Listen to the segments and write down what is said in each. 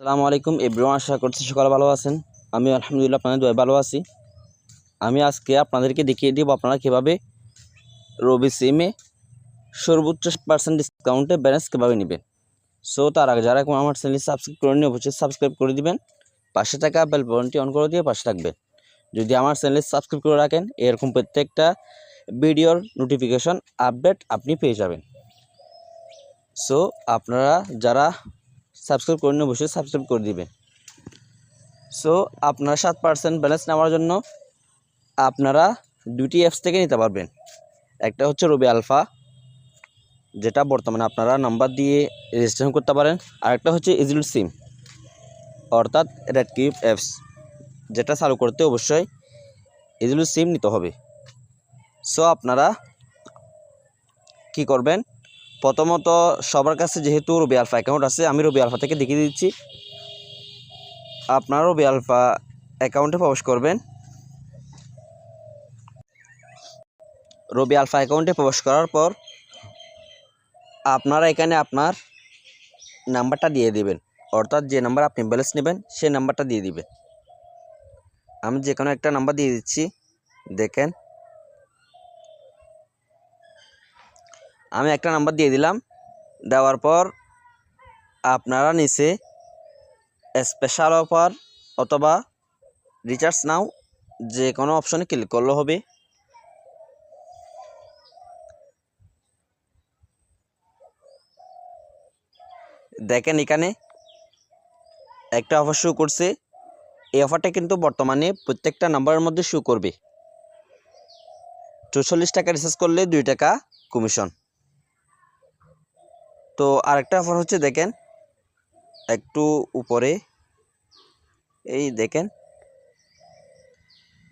আসসালামু আলাইকুম, এভরিওয়ান, আশা করছি সকাল ভালো আছেন। আমি আলহামদুলিল্লাহ আপনাদের দোয়া ভালো আছি। আমি আজকে আপনাদেরকে দেখিয়ে দিব আপনারা কীভাবে রবি সিমে সর্বোচ্চ পার্সেন্ট ডিসকাউন্টে ব্যালেন্স কীভাবে নেবেন। সো তার আগে যারা আমার চ্যানেল সাবস্ক্রাইব করে নিয়ে অবশ্যই সাবস্ক্রাইব করে দিবেন। পাশে থাকা বেল বাটনটি অন করে দিয়ে পাশে থাকবেন। যদি আমার চ্যানেল সাবস্ক্রাইব করে রাখেন, এরকম প্রত্যেকটা ভিডিওর নোটিফিকেশন আপডেট আপনি পেয়ে যাবেন। সো আপনারা যারা সাবস্ক্রাইব করে নিয়ে অবশ্যই সাবস্ক্রাইব করে দিবেন সো আপনারা সাত পার্সেন্ট ব্যালেন্স নেওয়ার জন্য আপনারা দুটি অ্যাপস থেকে নিতে পারবেন। একটা হচ্ছে রবি আলফা যেটা বর্তমানে আপনারা নাম্বার দিয়ে রেজিস্ট্রেশন করতে পারেন। আর একটা হচ্ছে ইজিল সিম অর্থাৎ রেড কিউব অ্যাপস যেটা চালু করতে অবশ্যই ইজিল সিম নিতে হবে। সো আপনারা কি করবেন? প্রথমত সবার কাছে যেহেতু রবি আলফা অ্যাকাউন্ট আছে, আমি রবি আলফা থেকে দেখিয়ে দিচ্ছি। আপনারা রবি আলফা অ্যাকাউন্টে প্রবেশ করবেন। রবি আলফা অ্যাকাউন্টে প্রবেশ করার পর আপনারা এখানে আপনার নাম্বারটা দিয়ে দিবেন। অর্থাৎ যে নাম্বার আপনি ব্যালেন্স নেবেন, সেই নাম্বারটা দিয়ে দিবেন। আমি যে কোনো একটা নাম্বার দিয়ে দিচ্ছি। দেখেন আমি একটা নাম্বার দিয়ে দিলাম। দেওয়ার পর আপনারা নিচে স্পেশাল অফার অথবা রিচার্জ নাও যে কোনো অপশনে ক্লিক করলে হবে। দেখেন এখানে একটা অফার শু করছে। এই অফারটা কিন্তু বর্তমানে প্রত্যেকটা নাম্বারের মধ্যে শু করবে। চৌচল্লিশ টাকা রিচার্জ করলে দুই টাকা কমিশন তো আরেকটা অফার হচ্ছে দেখেন, একটু উপরে, এই দেখেন,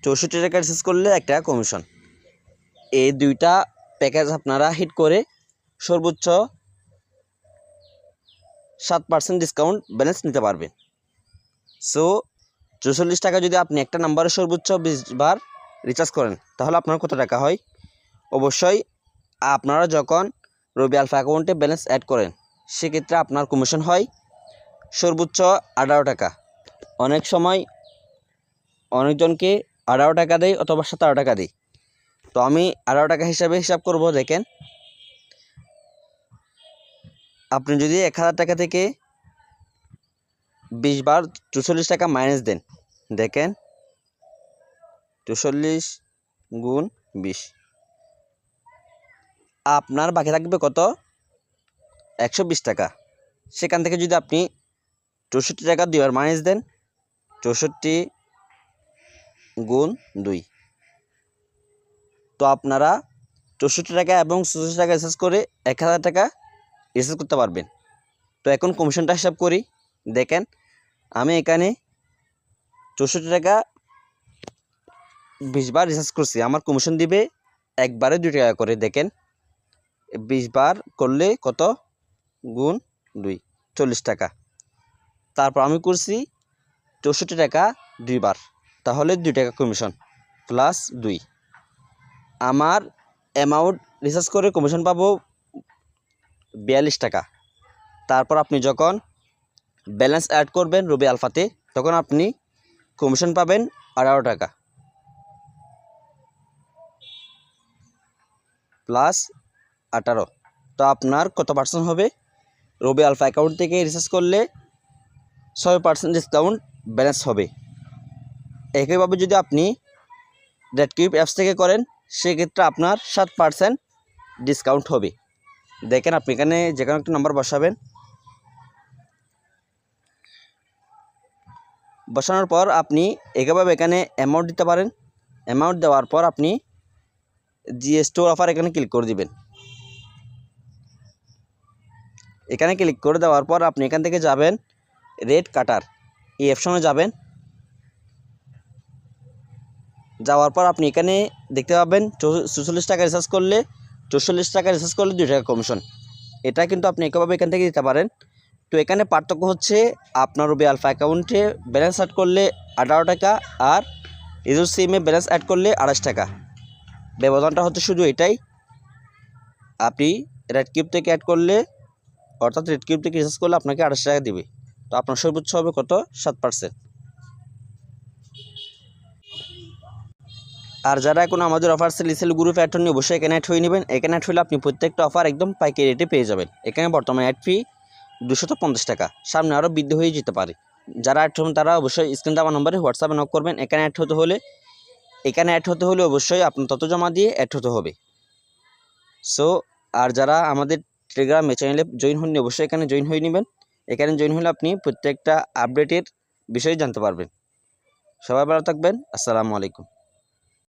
চৌষট্টি টাকা রিচার্জ করলে এক টাকা কমিশন এই দুইটা প্যাকেজ আপনারা হিট করে সর্বোচ্চ সাত পার্সেন্ট ডিসকাউন্ট ব্যালেন্স নিতে পারবেন। সো চৌচল্লিশ টাকা যদি আপনি একটা নাম্বারে সর্বোচ্চ বিশ বার রিচার্জ করেন, তাহলে আপনার কত টাকা হয়? অবশ্যই আপনারা যখন রবি আলফা অ্যাকাউন্টে ব্যালেন্স অ্যাড করেন। সেক্ষেত্রে আপনার কমিশন হয় সর্বোচ্চ আঠারো টাকা। অনেক সময় অনেকজনকে আঠারো টাকা দেয় অথবা সতেরো টাকা দেয়। তো আমি আঠারো টাকা হিসাবে হিসাব করব, দেখেন। আপনি যদি এক হাজার টাকা থেকে বিশ বার চুচল্লিশ টাকা মাইনাস দেন, দেখেন। চুচল্লিশ গুণ বিশ। আপনার বাকি থাকবে কত? একশো বিশ টাকা। সেখান থেকে যদি আপনি চৌষট্টি টাকা দুইবার মাইনাস দেন, চৌষট্টি গুণ দুই। তো আপনারা চৌষট্টি টাকা এবং চৌষট্টি টাকা রিচার্জ করে এক হাজার টাকা রিচার্জ করতে পারবেন। তো এখন কমিশনটা হিসাব করি। দেখেন, আমি এখানে চৌষট্টি টাকা বিশ বার রিচার্জ করছি। আমার কমিশন দিবে একবারে দুই টাকা করে। দেখেন বিশ বার করলে কত? গুণ দুই, চল্লিশ টাকা। তারপর আমি করছি চৌষট্টি টাকা দুইবার তাহলে দুই টাকা কমিশন প্লাস দুই। আমার অ্যামাউন্ট রিচার্জ করে কমিশন পাবো বিয়াল্লিশ টাকা। তারপর আপনি যখন ব্যালেন্স অ্যাড করবেন রবি আলফাতে, তখন আপনি কমিশন পাবেন আঠারো টাকা। প্লাস আঠারো। তো আপনার কত পার্সেন্ট হবে? রবি আলফা অ্যাকাউন্ট থেকে রিচার্জ করলে ছয় পার্সেন্ট ডিসকাউন্ট ব্যালেন্স হবে। একইভাবে যদি আপনি রেড কিউব অ্যাপস থেকে করেন, সেক্ষেত্রে আপনার সাত পার্সেন্ট ডিসকাউন্ট হবে। দেখেন আপনি এখানে যে কোনো একটা নাম্বার বসাবেন। বসানোর পর আপনি একইভাবে এখানে অ্যামাউন্ট দিতে পারেন। অ্যামাউন্ট দেওয়ার পর আপনি জিএসটি অফার এখানে ক্লিক করে দিবেন। এখানে ক্লিক করে দেওয়ার পর আপনি এখান থেকে যাবেন রেড কাটার এই অপশনে যাবেন। যাওয়ার পর আপনি এখানে দেখতে পাবেন চৌচল্লিশ টাকা রিচার্জ করলে চৌচল্লিশ টাকা রিচার্জ করলে দুই টাকা কমিশন এটা কিন্তু আপনি একইভাবে এখান থেকে দিতে পারেন। তো এখানে পার্থক্য হচ্ছে আপনার রবি আলফা অ্যাকাউন্টে ব্যালেন্স অ্যাড করলে আঠারো টাকা আর ইজুর সিমে ব্যালেন্স অ্যাড করলে আড়াইশ টাকা। ব্যবধানটা হচ্ছে শুধু এটাই। আপনি রেড কিউব থেকে অ্যাড করলে অর্থাৎ রেড কিউব থেকে রিচার্জ করলে আপনাকে আড়াইশো টাকা দেবে। তো আপনার সর্বোচ্চ হবে কত? সাত পার্সেন্ট আর যারা এখন আমাদের অফার সেল সেল গ্রুপে অ্যাড হননি অবশ্যই এখানে অ্যাড হয়ে নেবেন। এখানে অ্যাড হলে আপনি প্রত্যেকটা অফার একদম পাইকারি রেটে পেয়ে যাবেন। এখানে বর্তমানে অ্যাড ফি দুশত পঞ্চাশ টাকা। সামনে আরও বৃদ্ধি হয়ে যেতে পারে। যারা অ্যাড হবেন তারা অবশ্যই স্ক্রিন দেওয়া নম্বরে হোয়াটসঅ্যাপে নক করবেন। এখানে অ্যাড হতে হলে, এখানে অ্যাড হতে হলে অবশ্যই আপনার তত জমা দিয়ে অ্যাড হতে হবে। সো আর যারা আমাদের টেলিগ্রামে চ্যানেলে জয়েন হননি, অবশ্যই এখানে জয়েন হয়ে নেবেন। এখানে জয়েন হলে আপনি প্রত্যেকটা আপডেটের বিষয়ে জানতে পারবেন। সবাই ভালো থাকবেন, আসসালামু আলাইকুম।